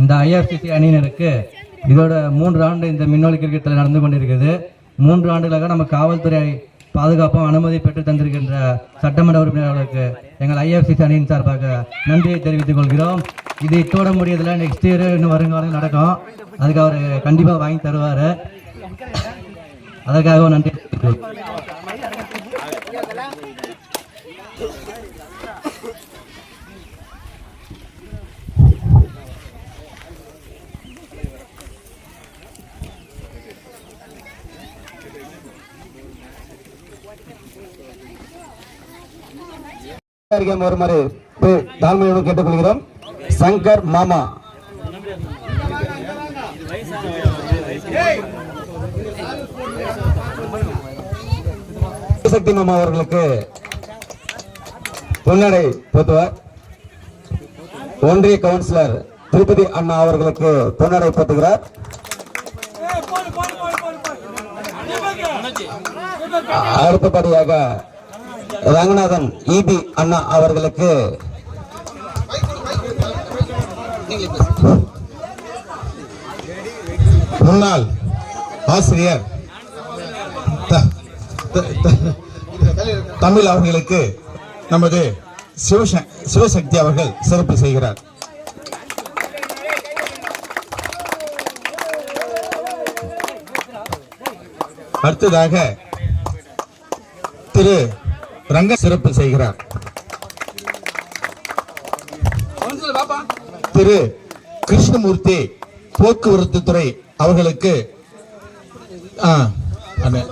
இந்த ஐஆர்சிசி அணியினருக்கு இதோட மூன்று ஆண்டு இந்த மின்னோலி கிரிக்கெட்டில் நடந்து கொண்டிருக்கிறது மூன்று ஆண்டுகளாக நம்ம காவல்துறை பாதுகாப்பும் அனுமதி பெற்று தந்திருக்கின்ற சட்டமன்ற உறுப்பினர்களுக்கு எங்கள் ஐஎஃப்சிசி அணியின் சார்பாக நன்றியை தெரிவித்துக் கொள்கிறோம். இது இத்தோட முடியதில்லை நெக்ஸ்ட் இயர் இன்னும் வருங்காலம் நடக்கும். அதுக்கு அவர் கண்டிப்பாக வாங்கி தருவார். அதற்காகவும் நன்றி. தெரிவித்துக் கொள்கிறேன். அருகே தாழ்மையோடு கேட்டுக்கொள்கிறோம் சங்கர் மாமா சக்தி மாமா அவர்களுக்கு பொன்னடை போத்துவார் ஒன்றிய கவுன்சிலர் திருப்பதி அண்ணா அவர்களுக்கு பொன்னடை போத்துகிறார் அடுத்தபடியாக ரங்கநாதன் இபி அண்ணா அவர்களுக்கு முன்னாள் ஆசிரியர் தமிழ் அவர்களுக்கு நமது சிவச- சிவசக்தி அவர்கள் சிறப்பு செய்கிறார் அடுத்ததாக திரு ரங்க சிறப்பு செய்கிறார் திரு கிருஷ்ணமூர்த்தி போக்குவரத்து துறை அவர்களுக்கு ஆ, அண்ணன்.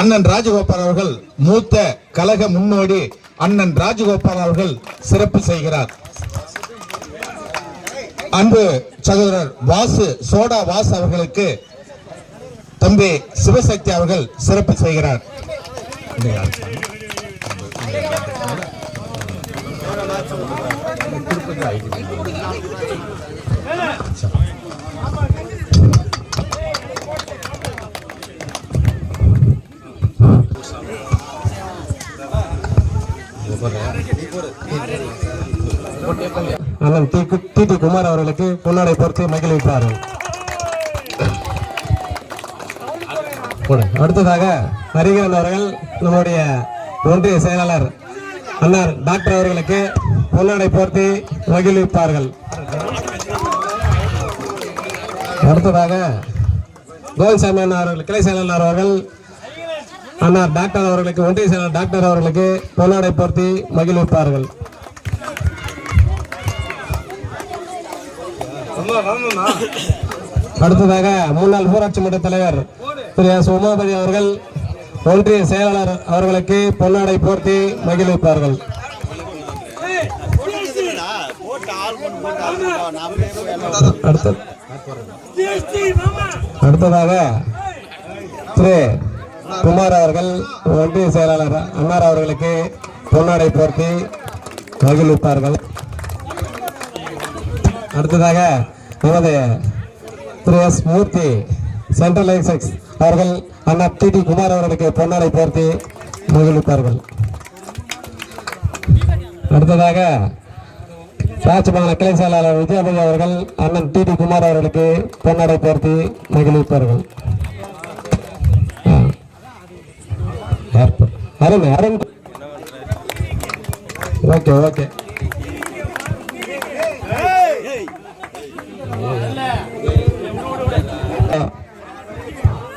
அண்ணன் ராஜகோபால் அவர்கள் மூத்த கழக முன்னோடி அண்ணன் ராஜகோபால் அவர்கள் சிறப்பு செய்கிறார். அன்பு சகோதரர் வாசு சோடா வாசு அவர்களுக்கு தம்பி சிவசக்தி அவர்கள் சிறப்பு செய்கிறார். அண்ணன் டி டி டி குமார் அவர்களுக்கு பொன்னாடை பொறுத்து மகிழ்விப்பார்கள் அடுத்ததாக ஹரிகரன் அவர்கள் நம்முடைய ஒன்றிய செயலாளர் அண்ணார் டாக்டர் அவர்களுக்கு பொன்னாடை போர்த்தி மகிழ்விப்பார்கள். அடுத்ததாக கோவிசாமி அண்ணா அவர்கள் கிளை செயலாளர் அவர்கள் அண்ணார் டாக்டர் அவர்களுக்கு ஒன்றிய செயலாளர் டாக்டர் அவர்களுக்கு பொன்னாடை போர்த்தி மகிழ்விப்பார்கள். அடுத்ததாக முன்னாள் ஊராட்சி மன்ற தலைவர் திரு எஸ் உமாபதி அவர்கள் ஒன்றிய செயலாளர் அவர்களுக்கு பொன்னாடை போர்த்தி மகிழ்விப்பார்கள். அடுத்ததாக திரு குமார் அவர்கள் ஒன்றிய செயலாளர் அன்னார் அவர்களுக்கு பொன்னாடை போர்த்தி மகிழ்விப்பார்கள். அடுத்ததாக நமது திரு எஸ் மூர்த்தி சென்ட்ரல் எக்ஸெக்ஸ் அவர்கள் அண்ணா டி டி. குமார் அவர்களுக்கு பொன்னாடை போர்த்தி மகிழ்விப்பார்கள் அடுத்ததாக ராஜ்மான கிளை செயலாளர் விஜயபதி அவர்கள் அண்ணன் டி டி. குமார் அவர்களுக்கு பொன்னாடை போர்த்தி மகிழ்விப்பார்கள் அருண் அருண். Okay okay.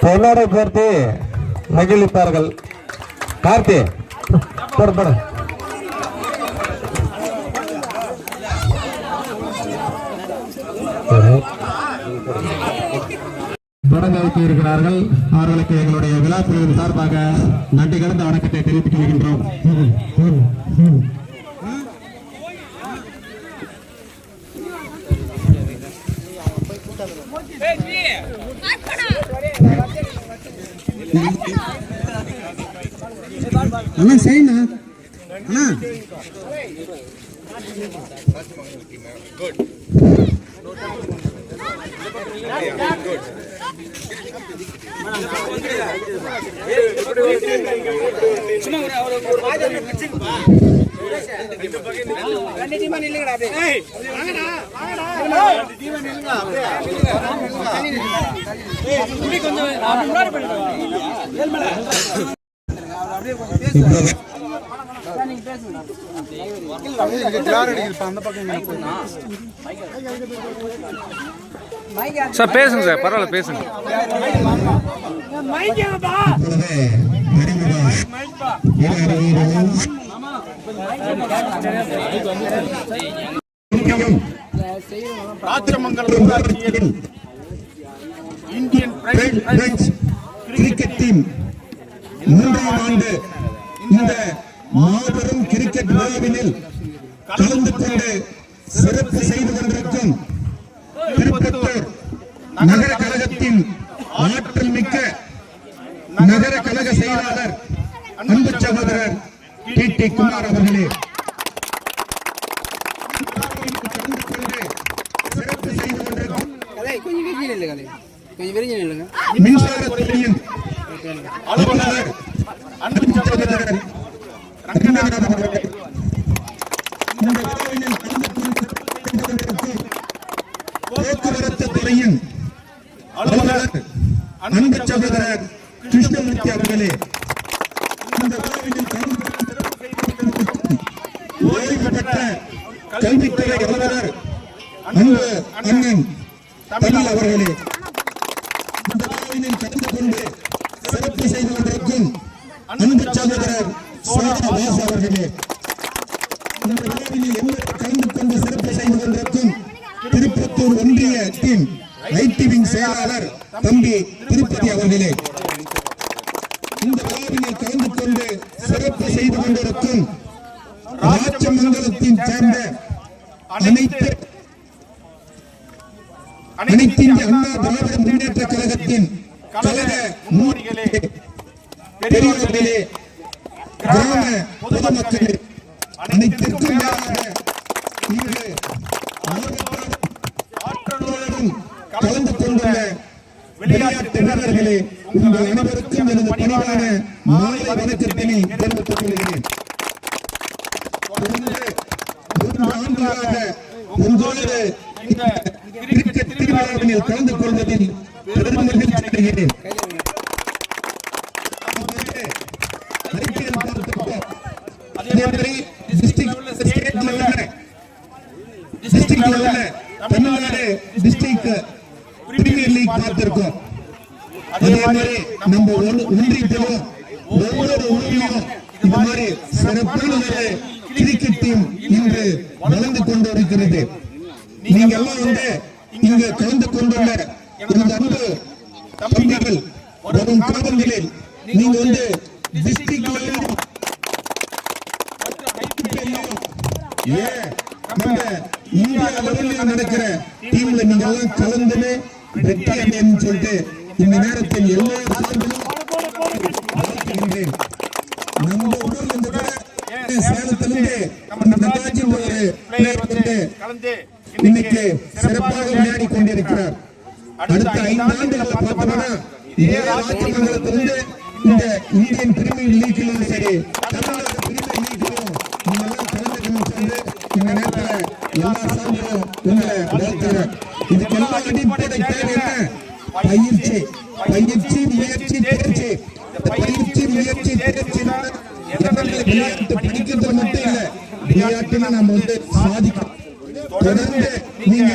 பொன்னாடை போர்த்தி மகிழ்விப்பார்கள். கார்த்தி போடு போடு. தொடங்க இருக்கிறார்கள். அவர்களுக்கு எங்களுடைய விழா குழுவின் சார்பாக நன்றி கலந்த வணக்கத்தை தெரிவித்துக் கொள்கின்றோம். அண்ணா சரிண்ணா. அண்ணா. சும்மா ஒரு பிச்சுங்க சார் பேசுங்க சார் பரவாயில்ல பேசுங்க இப்பொழுது ஊராட்சியில் இந்தியன் கிரிக்கெட் டீம் மூன்றாம் ஆண்டு இந்த மாபெரும் கிரிக்கெட் விழாவினில் கலந்து கொண்டு சிறப்பு செய்து கொண்டிருக்கும் திருப்பத்தூர் நகர கழகத்தின் ஆற்றல் மிக்க நகர கழக செயலாளர் அன்பு சகோதரர் டி டி. குமார் அவர்களே. கலந்து கொண்டு சிறப்பு செய்து கொண்டிருக்கும் கதை கொஞ்சம் விரிஞ்சு நில்லு கதை கொஞ்சம் விரிஞ்சு நில்லுங்க மின்சாரத்துறையின் அலுவலர் அன்பு சகோதரர் ரங்கநாதன் அவர்களே இந்த விழாவினில் கலந்து கொண்டிருக்கும் போக்குவரத்து துறையின் அலுவலர் அன்பு சகோதரர் கிருஷ்ணமூர்த்தி அவர்களே இந்த விழாவினில் கலந்து கொண்டிருக்கும் ஓய்வு பெற்ற கல்வித்துறை அலுவலர் அன்பு அண்ணன் தமிழ் அவர்களே இந்த விழாவினில் கலந்து கொண்டு சிறப்பு செய்து கொண்டிருக்கும் அன்பு சகோதரர் சோதா வாசு அவர்களே இந்த விழாவினில் எங்களுக்கு கலந்து கொண்டு சிறப்பு செய்து கொண்டிருக்கும் திருப்பத்தூர் ஒன்றிய ஐடி விங் செயலாளர் தம்பி திருப்பதி அவர்களே. இந்த விழாவினை கலந்து கொண்டு சிறப்பு செய்து கொண்டிருக்கும் ராஜமங்கலத்தின் சேர்ந்த அனைத்து அனைத்து இந்திய அண்ணா திராவிட முன்னேற்ற கழகத்தின் கழக மூலிகளே பெரியவர்களே கிராம பொதுமக்களே அனைத்திற்கும் மேலாக இங்கு ஆற்றலோடும் கலந்து கொண்டுள்ள விளையாட்டு வீரர்களே உங்கள் அனைவருக்கும் எனது பணிவான மாலை வணக்கத்தினை தெரிவித்துக் கொள்கிறேன். ஆண்டுகளாக உங்களோடு கிரிக்கெட் திருவிழாவில் கலந்து கொள்வதில் பெரும் மகிழ்ச்சி அடைகிறேன் அதே மாதிரி பார்த்திருக்கோம் அதே மாதிரி நம்ம ஒன்றியத்திலும் ஒவ்வொரு ஊரிலும் இந்த மாதிரி சிறப்பான ஒரு கிரிக்கெட் டீம் இன்று வளர்ந்து கொண்டு இருக்கிறது நீங்க எல்லாம் வந்து இங்க கலந்து கொண்டுள்ள இந்த அன்பு தம்பிகள் வரும் காலங்களில் நீங்க வந்து டிஸ்ட்ரிக்ட் லெவலிலும் நம்ம இந்தியா லெவலில் நடக்கிற டீம்ல நீங்க எல்லாம் கலந்துன்னு வெற்றி அடையணும்னு சொல்லிட்டு இந்த நேரத்தில் எல்லா நம்ம ஊர்ல இருந்து கூட சேலத்திலிருந்து நடராஜ் ஒரு இன்னைக்கு சிறப்பாக விளையாடி கொண்டிருக்கிறார். அடுத்த ஐந்து ஆண்டுகள் பார்த்தோம்னா இதே ராஜமங்கலத்திலிருந்து இந்த இந்தியன் பிரீமியர் லீக்கிலும் சரி தமிழ்நாடு பிரீமியர் லீக்கிலும் நீங்க எல்லாம் கலந்துக்கணும் சொல்லி இந்த நேரத்துல எல்லா சார்பிலும் உங்களை வாழ்த்துகிறேன் இதுக்கெல்லாம் பயிற்சி பயிற்சி முயற்சி தேர்ச்சி. இந்த பயிற்சி முயற்சி தேர்ச்சி விளையாட்டு படிக்கிறது மட்டும் இல்ல விளையாட்டுல நம்ம வந்து சாதிக்கணும். தொடர்ந்து நீங்க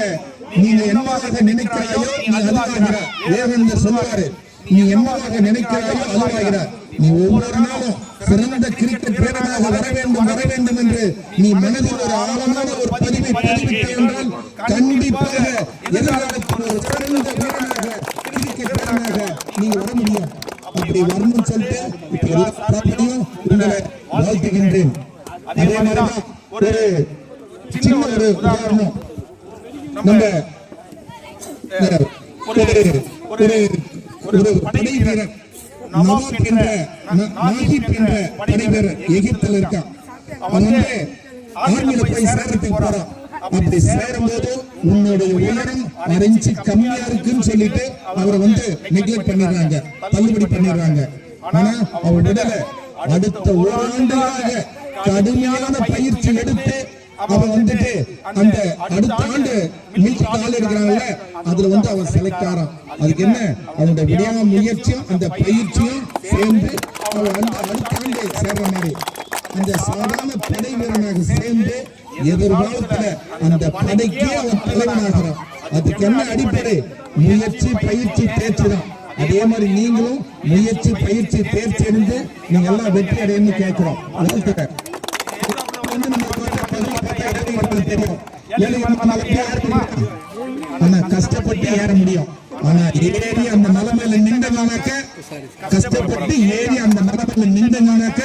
நீங்க என்னவாக நினைக்கிறாயோ நீ அதுவாகிறார் தேவன் சொல்லுவாரு நீ என்னவாக நினைக்கிறாயோ அதுவாகிறார் நீ ஒவ்வொரு நாளும் சிறந்த கிரிக்கெட் வீரனாக வர வேண்டும் வர வேண்டும் என்று நீ மனதில் ஒரு ஆழமான ஒரு பதிவை பதிவிட்ட என்றால் கண்டிப்பாக எதிர்காலத்தில் ஒரு சிறந்த வீரனாக கிரிக்கெட் வீரனாக நீங்க வர முடியும் அப்படி வரணும்னு சொல்லிட்டு இப்ப எல்லா ப்ராப்பர்ட்டியும் உங்களை வாழ்த்துகின்றேன் அதே மாதிரிதான் ஒரு சின்ன ஒரு உதாரணம் நம்ம ஒரு ஒரு படை வீரர் நவாப் என்ற நாகிப் என்ற படை வீரர் எகிப்துல இருக்கான் அவன் வந்து ஆர்மியில போய் சேரத்துக்கு போறான் அப்படி சேரும்போது உன்னுடைய உயரம் அரை கம்மியா இருக்குன்னு சொல்லிட்டு அவரை வந்து நெக்லெக்ட் பண்ணிடுறாங்க தள்ளுபடி பண்ணிடுறாங்க. ஆனா அவர் விடல. அடுத்த ஓராண்டுகளாக கடுமையான பயிற்சி எடுத்து அவன் வந்துட்டு அந்த அடுத்த ஆண்டு மீட்டு ஆள் இருக்கிறாங்கல்ல அதுல வந்து அவன் செலக்ட் ஆறான் அதுக்கு என்ன? அவனுடைய விடாம முயற்சியும் அந்த பயிற்சியும் சேர்ந்து அவன் வந்து அடுத்த ஆண்டு சேர்ற மாதிரி. அந்த சாதாரண படை வீரனாக சேர்ந்து எதிர்காலத்துல அந்த படைக்கே அவன் தலைவனாகிறான். அதுக்கு என்ன அடிப்படை? முயற்சி பயிற்சி தேர்ச்சி தான். அதே மாதிரி நீங்களும் முயற்சி பயிற்சி தேர்ச்சி அடைந்து நீங்க எல்லாம் வெற்றி அடையணும்னு கேட்கிறோம். ஆனா கஷ்டப்பட்டு ஏற முடியும். ஆனா ஏறி அந்த நிலைமையில நின்றனாக்க கஷ்டப்பட்டு ஏறி அந்த நிலைமையில நின்றனாக்க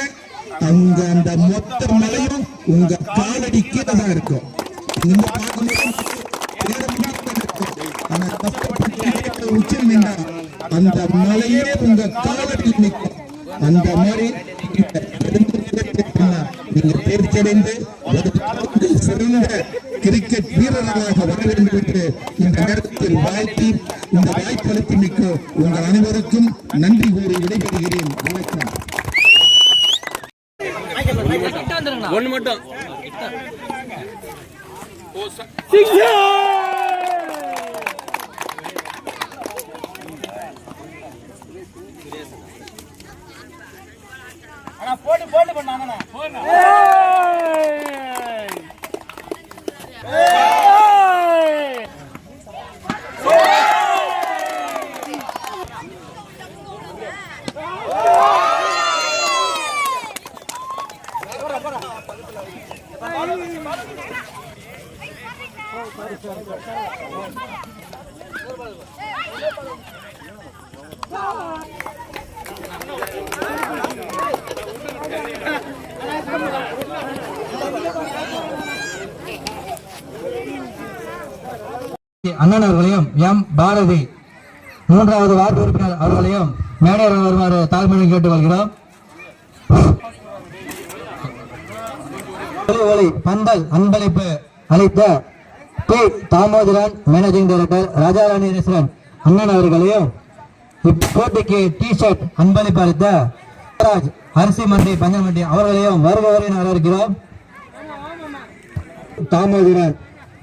அங்க அந்த மொத்த மலையும் உங்க காலடி கீழே தான் இருக்கும். பார்க்கும்போது ஏற முடியாம இருக்கும். ஆனா கஷ்டப்பட்டு ஏறி உச்சியில் நின்றா அந்த காலடியில் நிற்கும் அந்த மாதிரி நீங்க தெரிந்து நீங்க தேர்ச்சி அடைந்து ஒரு காலத்தில் சிறந்த கிரிக்கெட் வீரர்களாக வர வேண்டும் என்று இந்த நேரத்தில் வாழ்த்தி இந்த வாய்ப்பளித்தமைக்கு உங்கள் அனைவருக்கும் நன்றி கூறி விடைபெறுகிறேன். வணக்கம். ஒன்று மட்டும். ஆனா போட்டு போட்டு பண்ண அண்ணா Thank you. அண்ணன் அவர்களையும் எம். பாரதி. மூன்றாவது வார்டு உறுப்பினர் அவர்களையும் மேடையில் வருமாறு தாழ்மையை கேட்டு வருகிறோம் பந்தல் அன்பளிப்பு அளித்த P. Damodaran managing director Rajarani restaurant அண்ணன் அவர்களையும் இப்போட்டிக்கு டி ஷர்ட் அன்பளிப்பு அளித்த ராஜ் அரிசி மண்டி பஞ்சமண்டி அவர்களையும் வருக வருகிற வரவேற்கிறோம். Damodaran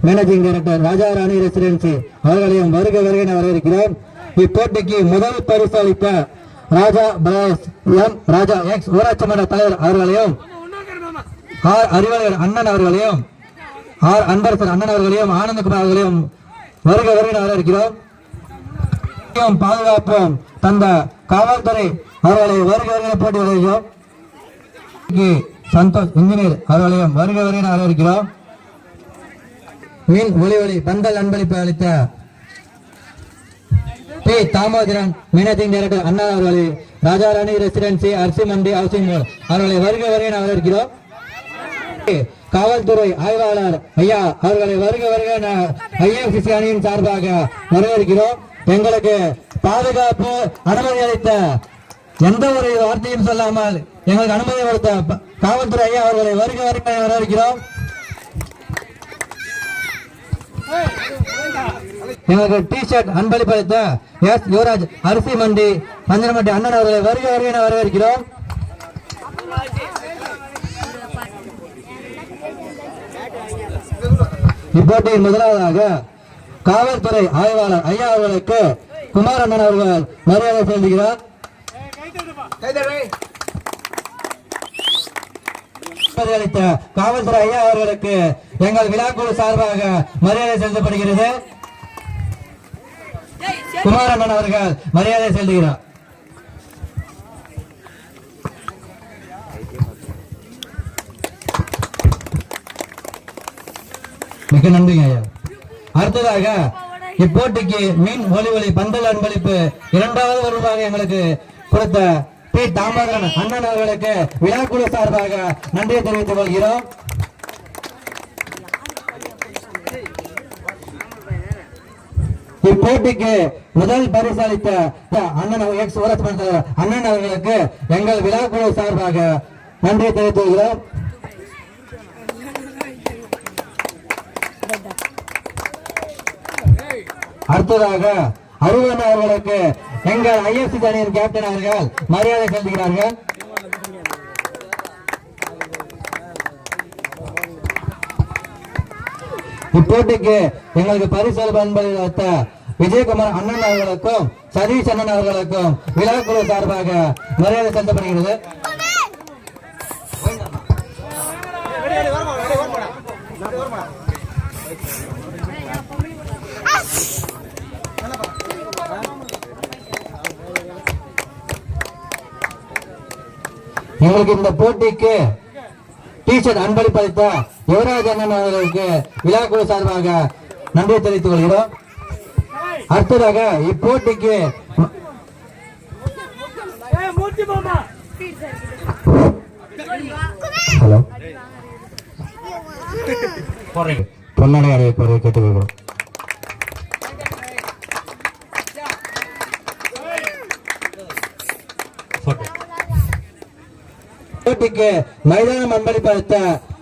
managing director Rajarani residency அவர்களையும் வருக வருக என வரவேற்கிறோம் இப்போட்டிக்கு முதல் பரிசு அளித்த Raja brothers M Raja ex ஊராட்சி மன்ற தலைவர் அவர்களையும் ஆர் அறிவாளர் அண்ணன் அவர்களையும் ஆர் அன்பரசர் அண்ணன் அவர்களையும் ஆனந்தகுமார் அவர்களையும் வருக வருக வரவேற்கிறோம். பாதுகாப்போம். தந்த காவல்துறை அவர்களை வருக வருகிற போட்டி வருகிறோம் சந்தோஷ் இன்ஜினியர் அவர்களையும் வருக வருக வரவேற்கிறோம். மீன் ஒளி ஒளி பந்தல் அன்பளிப்பு அளித்த டி தாமோதரன் மேனேஜிங் டைரக்டர் அண்ணா அவர்களை ராஜாராணி ரெசிடென்சி அரிசி மண்டி ஹவுசிங் போர்டு அவர்களை வருக வருக நான் வரவேற்கிறோம். காவல்துறை ஆய்வாளர் ஐயா அவர்களை வருக வருக என ஐஎஃப்சிசி அணியின் சார்பாக வரவேற்கிறோம். எங்களுக்கு பாதுகாப்பு அனுமதி அளித்த எந்த ஒரு வார்த்தையும் சொல்லாமல் எங்களுக்கு அனுமதி கொடுத்த காவல்துறை ஐயா அவர்களை வருக வருகை என வரவேற்கிறோம். எங்களுக்கு டி ஷர்ட் அன்பளிப்பு எஸ் யுவராஜ் அரிசி மண்டி பஞ்சனமண்டி அண்ணன் அவர்களை வருக வருக என வரவேற்கிறோம். இப்போட்டியின் முதலாவதாக காவல்துறை ஆய்வாளர் ஐயா அவர்களுக்கு குமார் அண்ணன் அவர்கள் மரியாதை செலுத்துகிறார். மரியாதை அளித்த காவல்துறை ஐயா அவர்களுக்கு எங்கள் விழாக்குழு சார்பாக மரியாதை செலுத்தப்படுகிறது. குமாரண்ணன் அவர்கள் மரியாதை செலுத்துகிறார். மிக நன்றிங்க ஐயா. அடுத்ததாக இப்போட்டிக்கு மீன் ஒலி பந்தல் அன்பளிப்பு இரண்டாவது வருடமாக எங்களுக்கு கொடுத்த பி. தாமோதரன் அண்ணன் அவர்களுக்கு விழாக்குழு சார்பாக நன்றியை தெரிவித்துக் கொள்கிறோம். இப்போட்டிக்கு முதல் பரிசளித்த அண்ணன் அண்ணன் அவர்களுக்கு எங்கள் விழா குழு சார்பாக நன்றி தெரிவித்துகிறோம் அடுத்ததாக அருவன் அவர்களுக்கு எங்கள் ஐஎஃப்சி அணியின் கேப்டன் அவர்கள் மரியாதை செலுத்துகிறார்கள். இப்போட்டிக்கு எங்களுக்கு பரிசல் பண்பதை விஜயகுமார் அண்ணன் அவர்களுக்கும் சதீஷ் அண்ணன் அவர்களுக்கும் விழாக்குழு சார்பாக மரியாதை செலுத்தப்படுகிறது. எங்களுக்கு இந்த போட்டிக்கு டீச்சர் அன்பளிப்பளித்த யுவராஜ் அண்ணன் அவர்களுக்கு விழாக்குழு சார்பாக நன்றி தெரிவித்துக் கொள்கிறோம். அடுத்ததாக இப்போட்டிக்கு ஹலோ. பொன்னாடை அடையப்போதை கேட்டுக்கொள்கிறோம். போட்டிக்கு மைதானம் அன்பளிப்பளித்த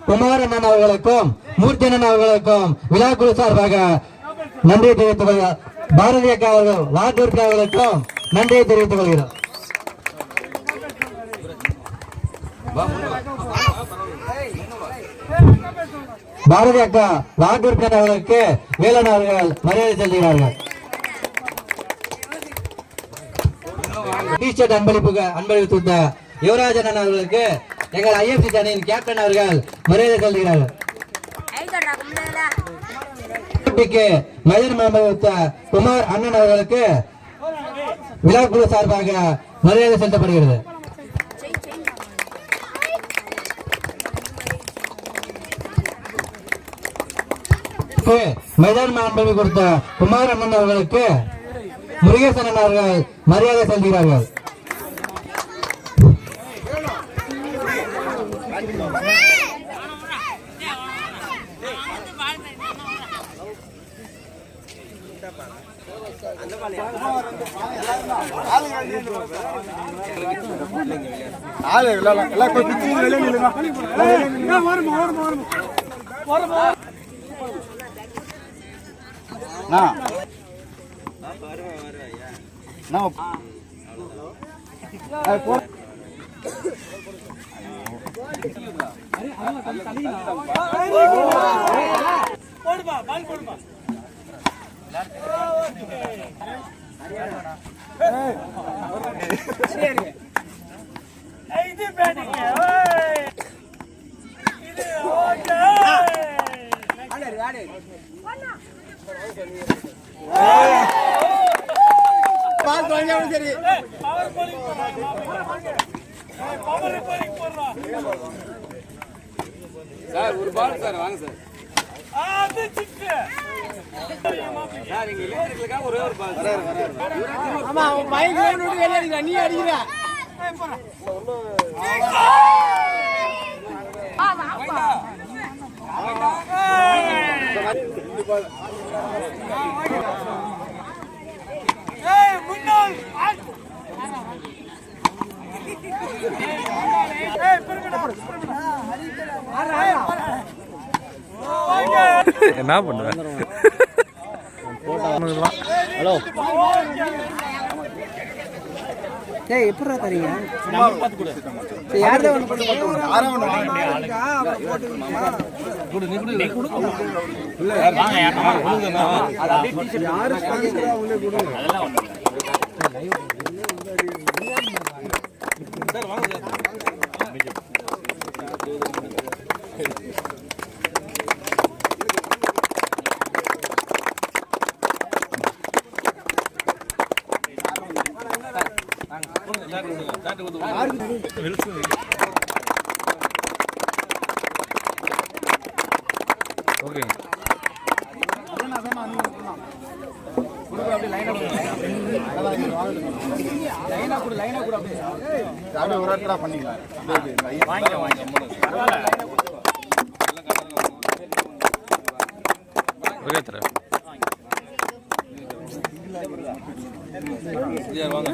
குமாரண்ணன் அவர்களுக்கும் மூர்த்தியண்ணன் அவர்களுக்கும் விழாக்குழு சார்பாக நன்றி தெரிவித்துக் கொள்கிறார் பாரதி அக்கா அவர்கள் வாட்டூர்கா அவர்களுக்கும் நன்றியை தெரிவித்துக் கொள்கிறோம். பாரதி அக்கா வாட்டூர்கன் அவர்களுக்கு வேலன் அவர்கள் மரியாதை செலுத்துகிறார்கள். டிஷர்ட் அன்பளிப்புக்கு அன்பளித்து யுவராஜன் அவர்களுக்கு எங்கள் ஐஎஃப்சி அணியின் கேப்டன் அவர்கள் மரியாதை செலுத்துகிறார்கள். போட்டிக்கு மதிர் அன்பளித்த குமார் அண்ணன் அவர்களுக்கு விழாக்குழு சார்பாக மரியாதை செலுத்தப்படுகிறது. மைதான அன்பளி கொடுத்த குமார் அண்ணன் அவர்களுக்கு முருகேசன் அவர்கள் மரியாதை செலுத்துகிறார்கள். ஆளு எல்லாம் எல்லாம் கொஞ்சம் பிச்சு வெளியே நில்லுங்க வருமா வருமா வருமா நான் நான் அது போ பால் தொலைஞ்சாலும் சரி சார் ஒரு பால் சார் வாங்க சார் சார் இங்க இளைஞர்களுக்காக ஒரே ஒரு பால் சார். ஆமா அவன் பைக் விட்டு வெளியே அடிக்கிறா? நீ அடிக்கிற என்ன பண்ணுவேன் ஏய் எப்படிடா தரீங்க? யார்தான் ஒன்று பண்ணுங்க ஓகேங்க அப்படியே ஒரு இடத்துல பண்ணிக்கலாம் ஓகே தரேன் வாங்க.